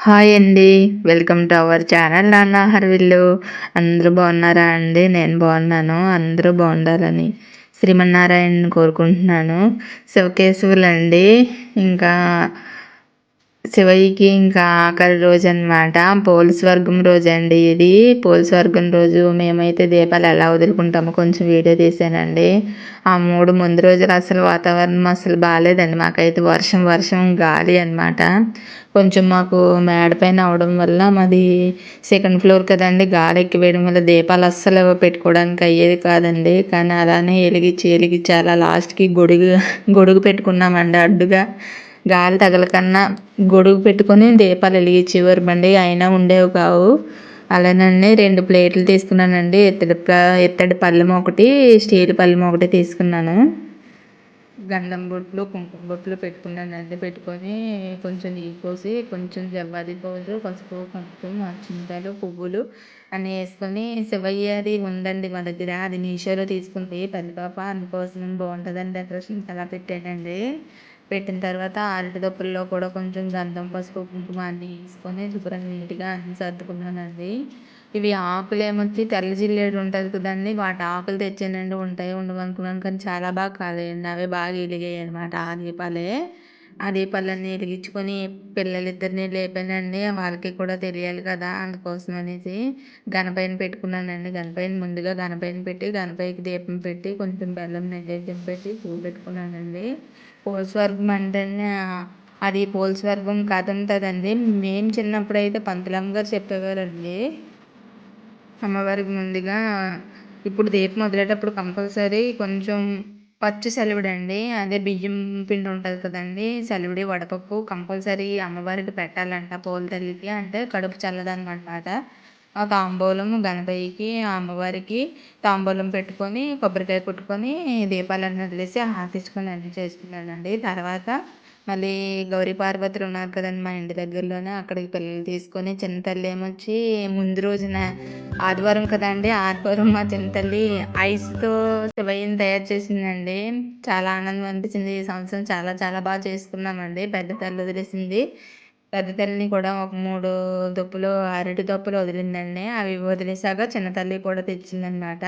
Hi అండి. Welcome to our channel నాన్న హర్విల్లు. అందరూ బాగున్నారా అండి? నేను బాగున్నాను. అందరూ బాగుండాలని శ్రీమన్నారాయణని కోరుకుంటున్నాను. శివకేశవులండి. ఇంకా శివయ్యకి ఇంకా ఆఖరి రోజు అనమాట పోల్ స్వర్గం రోజు అండి ఇది. పోల్ స్వర్గం రోజు మేమైతే దీపాలు ఎలా వదులుకుంటామో కొంచెం వీడియో తీసానండి. ఆ మూడు ముందు రోజులు అసలు వాతావరణం అసలు బాగాలేదండి మాకైతే వర్షం వర్షం గాలి అనమాట కొంచెం మాకు మేడ పైన అవడం వల్ల మాది సెకండ్ ఫ్లోర్ కదండి. గాలి ఎక్కి వేయడం వల్ల దీపాలు అస్సలు పెట్టుకోవడానికి అయ్యేది కాదండి. కానీ అలానే వెలిగించి వెలిగించి అలా లాస్ట్కి గొడుగు గొడుగు పెట్టుకున్నామండి. అడ్డుగా గాలి తగలకన్నా గొడుగు పెట్టుకొని దీపాలు వెలిగించేవారు బండి. అయినా ఉండేవి కావు. అలానండి రెండు ప్లేట్లు తీసుకున్నానండి. ఇత్తడి ఇత్తడి పళ్ళెం ఒకటి స్టీల్ పళ్ళెం ఒకటి తీసుకున్నాను. గంధం బొట్లు కుంకుమ బొట్లు పెట్టుకున్నానండి పెట్టుకొని కొంచెం నీళ్ళు పోసి కొంచెం జవ్వాది పౌడరు పసుపు కుంకుమ చింతలు పువ్వులు అన్నీ వేసుకొని శివయ్యది ఉందండి మా దగ్గర. అది మీషోలో తీసుకుంది పెద్ద పాప అందుకోసం బాగుంటుందని డెకరేషన్ అలా పెట్టానండి పెట్టిన తర్వాత అరటిదొప్పుల్లో కూడా కొంచెం గంధం పసుపు కుంకుమ అన్నీ వేసుకొని శుభ్రంగా నీట్గా అన్నీ సర్దుకున్నానండి. ఇవి ఆకులు ఏమొచ్చి తెల్ల జిల్లేడు ఉంటుంది కదండి వాటి ఆకులు తెచ్చానండి ఉంటాయి ఉండవనుకున్నాను కానీ చాలా బాగా కాలేయండి. అవే బాగా వెలిగాయి అనమాట ఆ దీపాలే. ఆ దీపాలన్నీ వెలిగించుకొని పిల్లలిద్దరిని లేపానండి. వాళ్ళకి కూడా తెలియాలి కదా అందుకోసం అనేసి గణపైన పెట్టుకున్నానండి. గణపైన ముందుగా గణపైన పెట్టి గణపైకి దీపం పెట్టి కొంచెం బెల్లం నైవేద్యం పెట్టి పువ్వు పెట్టుకున్నానండి. పోల్స్వర్గం అంటేనే అది పోల్స్వర్గం కథ ఉంటుందండి మేము చిన్నప్పుడైతే పంతులమ్మ గారు చెప్పేవారండి అమ్మవారికి ముందుగా ఇప్పుడు దీపం వదిలేటప్పుడు కంపల్సరీ కొంచెం పచ్చి సెలవుడండి అదే బియ్యం పిండి ఉంటుంది కదండి. సెలవుడి వడపప్పు కంపల్సరీ అమ్మవారికి పెట్టాలంట పోల్ తల్లికి అంటే కడుపు చల్లదనమాట. ఆ తాంబూలం గణపయ్యకి అమ్మవారికి తాంబూలం పెట్టుకొని కొబ్బరికాయ కొట్టుకొని దీపాలన్నీ వదిలేసి హారతిచ్చుకొని అన్నీ చేసుకున్నానండి. తర్వాత మళ్ళీ గౌరీ పార్వతులు ఉన్నారు కదండి మా ఇంటి దగ్గరలోనే. అక్కడికి పిల్లలు తీసుకొని చిన్న తల్లి ఏమొచ్చి ముందు రోజున ఆదివారం కదండి ఆదివారం మా చిన్న తల్లి ఐస్తో శివయ్యని తయారు చేసిందండి. చాలా ఆనందం అనిపించింది. ఈ సంవత్సరం చాలా చాలా బాగా చేసుకున్నామండి. పెద్ద తల్లి వదిలేసింది. పెద్ద తల్లిని కూడా ఒక మూడు దుప్పులు అరటి దుప్పులు వదిలిందండి. అవి వదిలేసాక చిన్న తల్లి కూడా తెచ్చిందనమాట.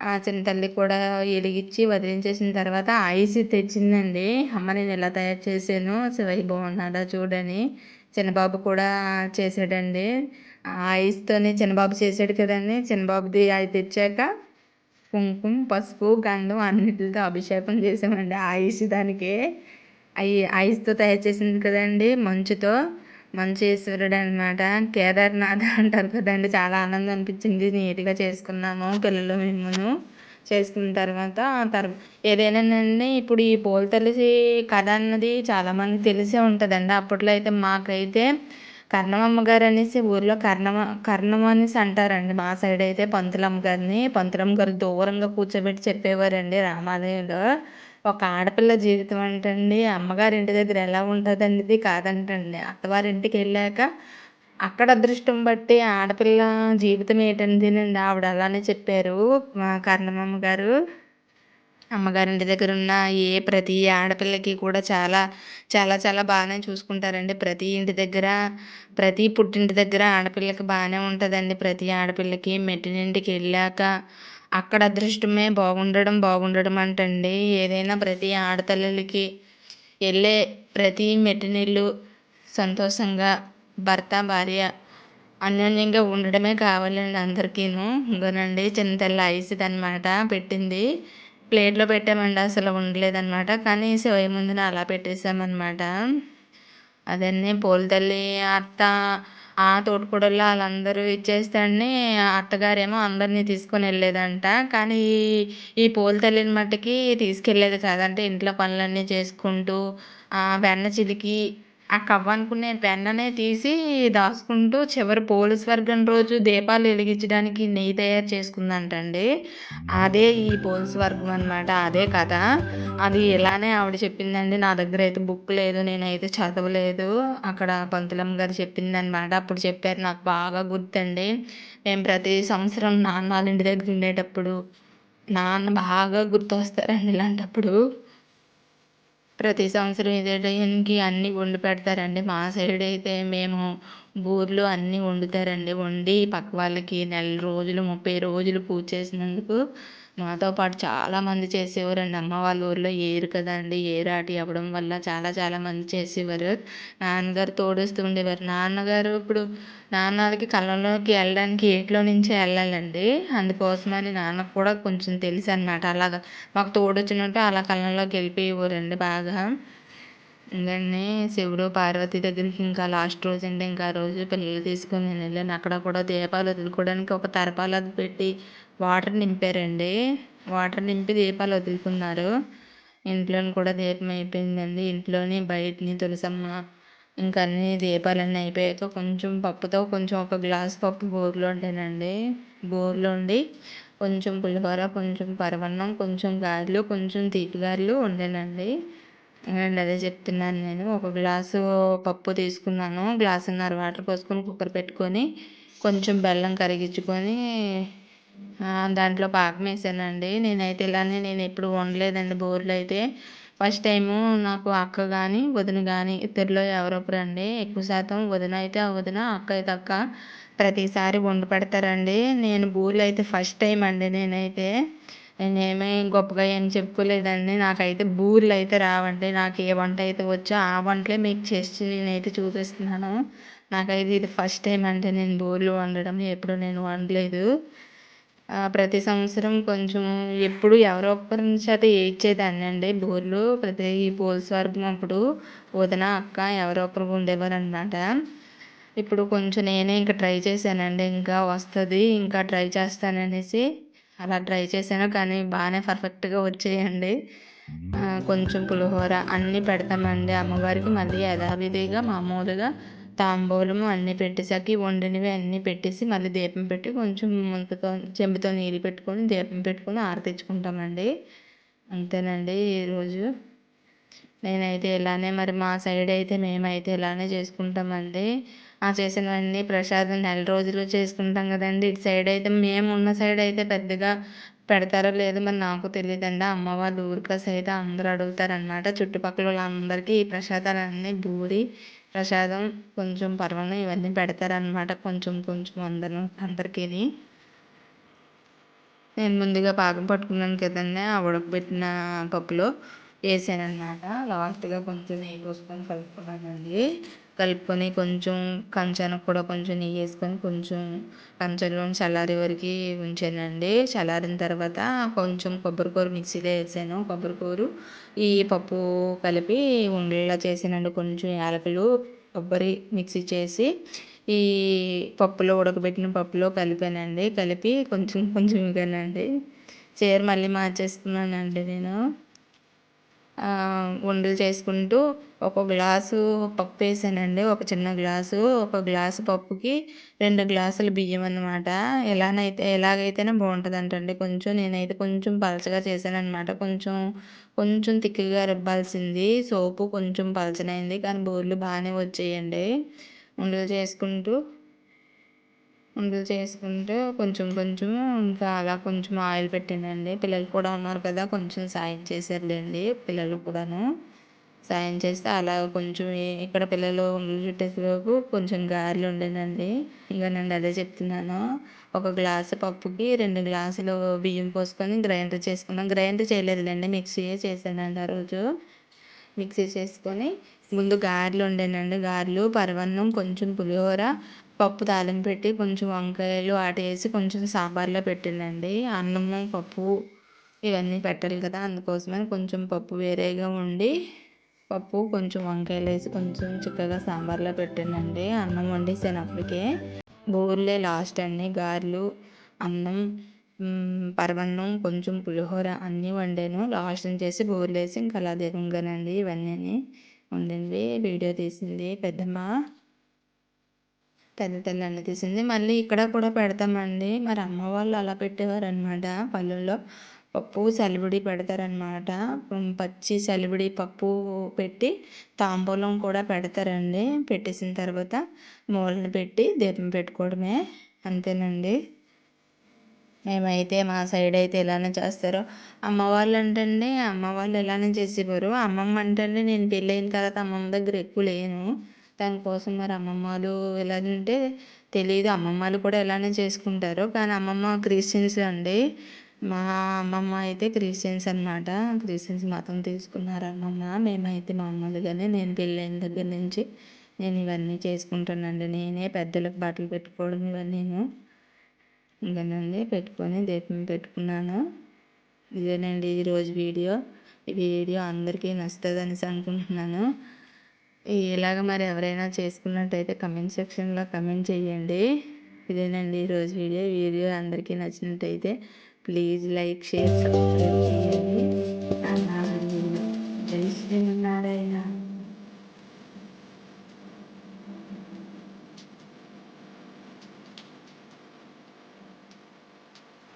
ఆ చిన్న తల్లి కూడా వెలిగించి వదిలించేసిన తర్వాత ఐస్ తెచ్చిందండి. అమ్మ నేను ఎలా తయారు చేశాను? శివయ్య బాగున్నాడా చూడని చిన్నబాబు కూడా చేసాడండి ఆ ఐస్తోనే చిన్నబాబు చేశాడు కదండి. చిన్నబాబుది అవి తెచ్చాక కుంకుమ పసుపు గంధం అన్నిటితో అభిషేకం చేసామండి ఆ ఐస్ దానికి. అవి ఐస్తో తయారు చేసింది కదండి మంచుతో. మంచేశ్వరుడు అనమాట కేదార్నాథ్ అంటారు కదండి చాలా ఆనందం అనిపించింది. నీట్గా చేసుకున్నాము పిల్లలు మేము చేసుకున్న తర్వాత తర్వా ఏదైనానండి ఇప్పుడు ఈ పోల్ తెలిసి కథ అన్నది చాలామంది తెలిసే ఉంటుందండి. అప్పట్లో అయితే మాకైతే కర్ణమమ్మ గారు అనేసి ఊర్లో కర్ణమ కర్ణమ్మ అనేసి అంటారండి. మా సైడ్ అయితే పంతులమ్మ గారిని పంతులమ్మ గారు దూరంగా కూర్చోబెట్టి చెప్పేవారండి రామాలయంలో. ఒక ఆడపిల్ల జీవితం అంటండి అమ్మగారి ఇంటి దగ్గర ఎలా ఉంటుంది అనేది కాదంటండి. అత్తవారింటికి వెళ్ళాక అక్కడ అదృష్టం బట్టి ఆడపిల్ల జీవితం ఏంటంటేనండి ఆవిడ అలానే చెప్పారు మా గారు అమ్మగారింటి దగ్గర ఉన్న ఏ ప్రతి ఆడపిల్లకి కూడా చాలా చాలా చాలా బాగానే చూసుకుంటారండి. ప్రతి ఇంటి దగ్గర ప్రతి పుట్టింటి దగ్గర ఆడపిల్లకి బాగానే ఉంటుందండి. ప్రతి ఆడపిల్లకి మెట్టినింటికి వెళ్ళాక అక్కడ అదృష్టమే బాగుండడం బాగుండడం అంటండి. ఏదైనా ప్రతి ఆడతల్లికి వెళ్ళే ప్రతి మెట్టినిల్లు సంతోషంగా భర్త భార్య అన్యోన్యంగా ఉండడమే కావాలండి అందరికీను. ఇంకోనండి చిన్న తెల్ల ఐస్ది అనమాట పెట్టింది. ప్లేట్లో పెట్టామండి అసలు ఉండలేదన్నమాట. కానీ శివయ్య ముందున అలా పెట్టేసామన్నమాట. అదన్నీ పోల్ తల్లి అత్త ఆ తోటికోడళ్ళు వాళ్ళందరూ ఇచ్చేస్తాడని అత్తగారేమో అందరినీ తీసుకొని వెళ్ళేదంట. కానీ ఈ పోల్ తల్లిని మట్టుకి తీసుకెళ్ళేది కాదంటే ఇంట్లో పనులన్నీ చేసుకుంటూ వెన్న చిలికి ఆ కవ్వనుకునే వెన్ననే తీసి దాచుకుంటూ చివరి పోలీస్ వర్గం రోజు దీపాలు వెలిగించడానికి నెయ్యి తయారు చేసుకుందంటండి. అదే ఈ పోలీస్ వర్గం అనమాట అదే కథ. అది ఇలానే ఆవిడ చెప్పిందండి. నా దగ్గర అయితే బుక్ లేదు నేనైతే చదవలేదు. అక్కడ పంతులమ్మ గారు చెప్పిందనమాట అప్పుడు చెప్పారు నాకు బాగా గుర్తండి. మేము ప్రతి సంవత్సరం నాన్న వాళ్ళ ఇంటి దగ్గర ఉండేటప్పుడు నాన్న బాగా గుర్తొస్తారండి ఇలాంటప్పుడు. ప్రతి సంవత్సరం ఇదే టైంకి అన్నీ వండి పెడతారండి. మా సైడ్ అయితే మేము బూరెలు అన్నీ వండుతారండి. వండి పక్క వాళ్ళకి నెల రోజులు ముప్పై రోజులు పూజ చేసినందుకు మాతో పాటు చాలామంది చేసేవారండి. అమ్మ వాళ్ళ ఊర్లో ఏరు కదండి. ఏరు ఆటి అవ్వడం వల్ల చాలా చాలా మంది చేసేవారు. నాన్నగారు తోడేస్తూ ఉండేవారు. నాన్నగారు ఇప్పుడు నాన్నలకి కళ్ళంలోకి వెళ్ళడానికి ఏట్లో నుంచే వెళ్ళాలండి. అందుకోసమని నాన్నకు కూడా కొంచెం తెలుసు అనమాట అలాగా మాకు తోడొచ్చినట్టు అలా కళ్ళలోకి వెళ్ళిపోయేవారండి బాగా. ఇంకండి శివుడు పార్వతి దగ్గరికి ఇంకా లాస్ట్ రోజు అండి. ఇంకా ఆ రోజు పిల్లలు తీసుకుని వెళ్ళాను. అక్కడ కూడా దీపాలు వదులుకోవడానికి ఒక తరపాలది పెట్టి వాటర్ నింపారండి. వాటర్ నింపి దీపాలు వదులుకున్నారు. ఇంట్లోని కూడా దీపం అయిపోయిందండి. ఇంట్లోని బయటని తులసమ్మ ఇంకా అన్ని దీపాలన్నీ అయిపోయాక కొంచెం పప్పుతో కొంచెం ఒక గ్లాస్ పప్పు బోర్లో ఉండేనండి. బోర్లో ఉండి కొంచెం పులిహోర కొంచెం పరమాన్నం కొంచెం గారెలు కొంచెం తీపి గారెలు వండానండి అండ్ అదే చెప్తున్నాను నేను. ఒక గ్లాసు పప్పు తీసుకున్నాను. గ్లాసున్నర వాటర్ పోసుకొని కుక్కర్ పెట్టుకొని కొంచెం బెల్లం కరిగించుకొని దాంట్లో పాకం వేసానండి. నేనైతే ఇలానే నేను ఎప్పుడు వండలేదండి బోర్లో అయితే. ఫస్ట్ టైము నాకు అక్క కానీ వదిన కానీ ఇద్దరిలో ఎవరో ఎక్కువ శాతం వదిన అయితే ఆ వదిన అక్క అయితే అక్క ప్రతిసారి వండి పెడతారండి. నేను బూరెలు అయితే ఫస్ట్ టైం అండి నేనైతే. నేనేమీ గొప్పగా ఏం చెప్పుకోలేదండి. నాకైతే బూరెలు అయితే రావండి. నాకు ఏ వంట అయితే వచ్చో ఆ వంటలే మీకు చేసి నేనైతే చూపిస్తున్నాను. నాకైతే ఇది ఫస్ట్ టైం అండి నేను బూరెలు వండడం. ఎప్పుడు నేను వండలేదు. ప్రతి సంవత్సరం కొంచెం ఎప్పుడు ఎవరో ఒకరి చేత వేయించేదాన్ని అండి. బోర్లు ప్రతి ఈ పోల్స్వర్గం అప్పుడు వదిన అక్క ఎవరో ఒకరు ఉండేవారు అనమాట ఇప్పుడు కొంచెం నేనే ఇంకా ట్రై చేశానండి. ఇంకా వస్తుంది ఇంకా ట్రై చేస్తాననేసి అలా ట్రై చేశాను. కానీ బాగానే పర్ఫెక్ట్గా వచ్చాయండి. కొంచెం పులిహోర అన్నీ పెడతామండి. అమ్మవారికి మళ్ళీ యథావిధిగా మామూలుగా తాంబూలము అన్నీ పెట్టేసాక వండినవి అన్నీ పెట్టేసి మళ్ళీ దీపం పెట్టి కొంచెం ముంతతో చెంబుతో నీళ్ళు పెట్టుకొని దీపం పెట్టుకొని ఆరతించుకుంటామండి అంతేనండి ఈరోజు నేనైతే ఇలానే మరి మా సైడ్ అయితే మేమైతే ఇలానే చేసుకుంటామండి. ఆ చేసినవన్నీ ప్రసాదం నెల రోజులు చేసుకుంటాం కదండి. ఇటు సైడ్ అయితే మేము ఉన్న సైడ్ అయితే పెద్దగా పెడతారో లేదో మరి నాకు తెలియదండి. అమ్మ వాళ్ళు ఊరికి అయితే అందరూ అడుగుతారనమాట చుట్టుపక్కల వాళ్ళందరికీ ఈ ప్రసాదాలన్నీ బూరి ప్రసాదం కొంచెం పరమాన్నం ఇవన్నీ పెడతారనమాట కొంచెం కొంచెం అందరూ అందరికీ నేను ముందుగా పాకం పట్టుకున్నాను కదండి. ఆ ఉడకబెట్టిన పప్పులో వేసాననమాట లాస్ట్గా కొంచెం నెయ్యి పోసుకొని కలుపుకున్నానండి కలుపుకొని కొంచెం కంచానికి కూడా కొంచెం నెయ్యి వేసుకొని కొంచెం కంచంలో చల్లారే వరకు ఉంచానండి. చల్లారిన తర్వాత కొంచెం కొబ్బరికూర మిక్సీలో వేసాను. కొబ్బరికూర ఈ పప్పు కలిపి ఉండల్లా చేసానండి. కొంచెం యాలకులు కొబ్బరి మిక్సీ చేసి ఈ పప్పులో ఉడకబెట్టిన పప్పులో కలిపానండి. కలిపి కొంచెం కొంచెం ఇవ్వగానండి చీర మళ్ళీ మార్చేస్తున్నానండి నేను. ఉండలు చేసుకుంటూ ఒక గ్లాసు పప్పు వేసానండి. ఒక చిన్న గ్లాసు ఒక గ్లాసు పప్పుకి రెండు గ్లాసులు బియ్యం అనమాట ఎలానైతే ఎలాగైతేనే బాగుంటుందంటండి. కొంచెం నేనైతే కొంచెం పలచగా చేశాను అనమాట కొంచెం కొంచెం తిక్కుగా రుబ్బాల్సింది. సోపు కొంచెం పలచనైంది. కానీ బూరెలు బాగానే వచ్చాయండి. ఉండలు చేసుకుంటూ ఉండలు చేసుకుంటూ కొంచెం కొంచెం ఇంకా అలా కొంచెం ఆయిల్ పెట్టానండి పిల్లలు కూడా ఉన్నారు కదా కొంచెం సాయం చేశారులేండి పిల్లలు కూడాను. సాయం చేస్తే అలా కొంచెం ఇక్కడ పిల్లలు చుట్టేసేలోపు కొంచెం గారెలు ఉండేనండి ఇక నేను అదే చెప్తున్నాను. ఒక గ్లాసు పప్పుకి రెండు గ్లాసులు బియ్యం పోసుకొని గ్రైండర్ చేసుకున్నాను గ్రైండర్ చేయలేదులేండి మిక్సీయే చేశానండి ఆ రోజు. మిక్సీ చేసుకొని ముందు గారెలు ఉండేనండి. గారెలు పరమాన్నం కొంచెం పులిహోర పప్పు తాలింపు పెట్టి కొంచెం వంకాయలు వేసి కొంచెం సాంబార్లో పెట్టానండి అన్నము పప్పు ఇవన్నీ పెట్టాలి కదా అందుకోసమని కొంచెం పప్పు వేరేగా వండి పప్పు కొంచెం వంకాయలు వేసి కొంచెం చిక్కగా సాంబార్లో పెట్టానండి అన్నం వండేసాను అప్పటికే బూరెలే లాస్ట్ అండి. గారెలు అన్నం పరమన్నం కొంచెం పులిహోర అన్నీ వండాను. లాస్ట్ చేసి బూరెలు వేసి ఇంకా అలా దిగంగానండి ఇవన్నీ వండింది వీడియో తీసింది పెద్దమ్మ. తల్లి అన్నీ తీసింది. మళ్ళీ ఇక్కడ కూడా పెడతామండి. మరి అమ్మ వాళ్ళు అలా పెట్టేవారనమాట పల్లెల్లో పప్పు సలివిడి పెడతారనమాట పచ్చి సలివిడి పప్పు పెట్టి తాంబూలం కూడా పెడతారండి. పెట్టేసిన తర్వాత మూలన పెట్టి దీపం పెట్టుకోవడమే. అంతేనండి. మేమైతే మా సైడ్ అయితే ఇలానే చేస్తారు. అమ్మ వాళ్ళు అంటండి అమ్మ వాళ్ళు ఇలానే చేసేవారు. అమ్మమ్మ అంటే నేను పెళ్ళైన తర్వాత అమ్మమ్మ దగ్గర ఎక్కువ లేను. దానికోసం మరి అమ్మమ్మ వాళ్ళు ఎలాగంటే తెలియదు అమ్మమ్మ వాళ్ళు కూడా ఇలానే చేసుకుంటారు. కానీ అమ్మమ్మ క్రిస్టియన్స్ అండి. మా అమ్మమ్మ అయితే క్రిస్టియన్స్ అనమాట క్రిస్టియన్స్ మతం తీసుకున్నారు అమ్మమ్మ. మేమైతే మామూలుగానే నేను పెళ్ళైన దగ్గర నుంచి నేను ఇవన్నీ చేసుకుంటానండి. నేనే పెద్దలకు బట్టలు పెట్టుకోవడం ఇవన్నీ ఇంకనండి పెట్టుకొని దీపం పెట్టుకున్నాను. ఇదేనండి ఈరోజు వీడియో. ఈ వీడియో అందరికీ నచ్చుతుంది అనేసి అనుకుంటున్నాను. ఇలాగ మరి ఎవరైనా చేసుకున్నట్టయితే కమెంట్ సెక్షన్లో కమెంట్ చేయండి ఇదేనండి ఈరోజు వీడియో. వీడియో అందరికీ నచ్చినట్టయితే ప్లీజ్ లైక్ షేర్ సబ్స్క్రైబ్